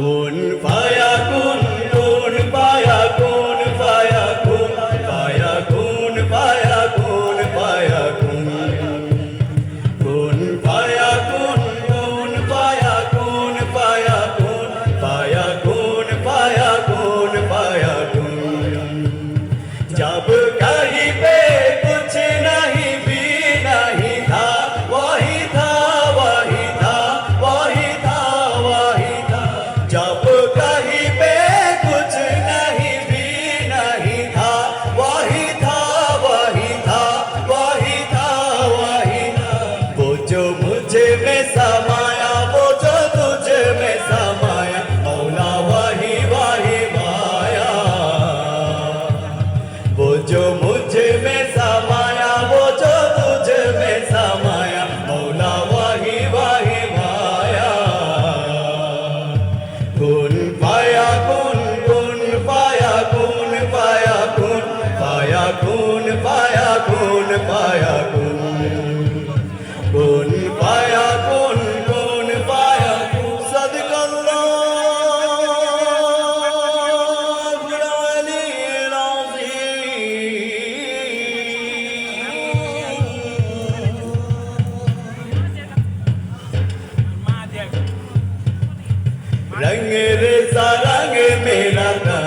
buồn phải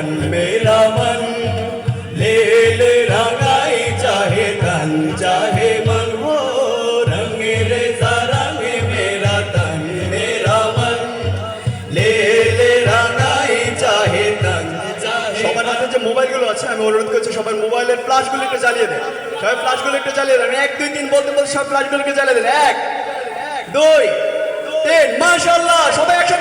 तन मेरा मन ले ले रंगाई चाहे तन चाहे मन हो रंग रे रंग मेरा तन मेरा मन ले ले रंगाई चाहे तन সবার হাতে যে মোবাইলগুলো আছে, আমি অনুরোধ করছি সবার মোবাইলের ফ্ল্যাশগুলো একটু জ্বালিয়ে দেন। সবাই ফ্ল্যাশগুলো একটু জ্বালিয়ে দেন। এক, দুই, তিন, বলতে বলতে সব ফ্ল্যাশগুলোকে চালিয়ে দেন। এক, দুই, তিন মাশাল্লাহ সবাই একসাথে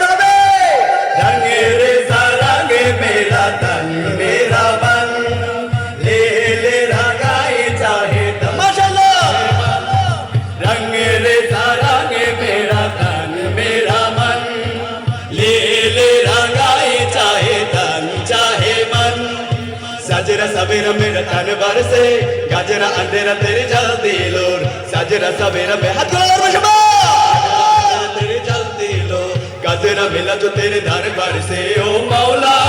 साजरा सवेरा मेरा तन बरसे गाजरा अंधेरा तेरे जल दिलो साजरा सवेरा पे हाथ तेरे जल दिलो गाजरा मिला जो तेरे दरबार से ओ मौला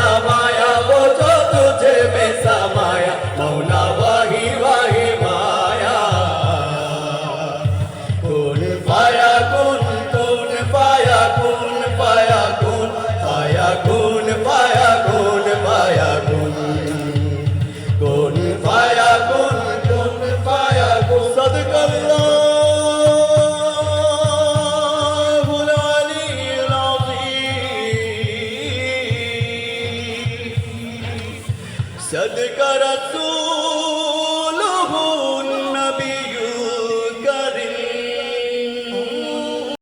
सदकर तू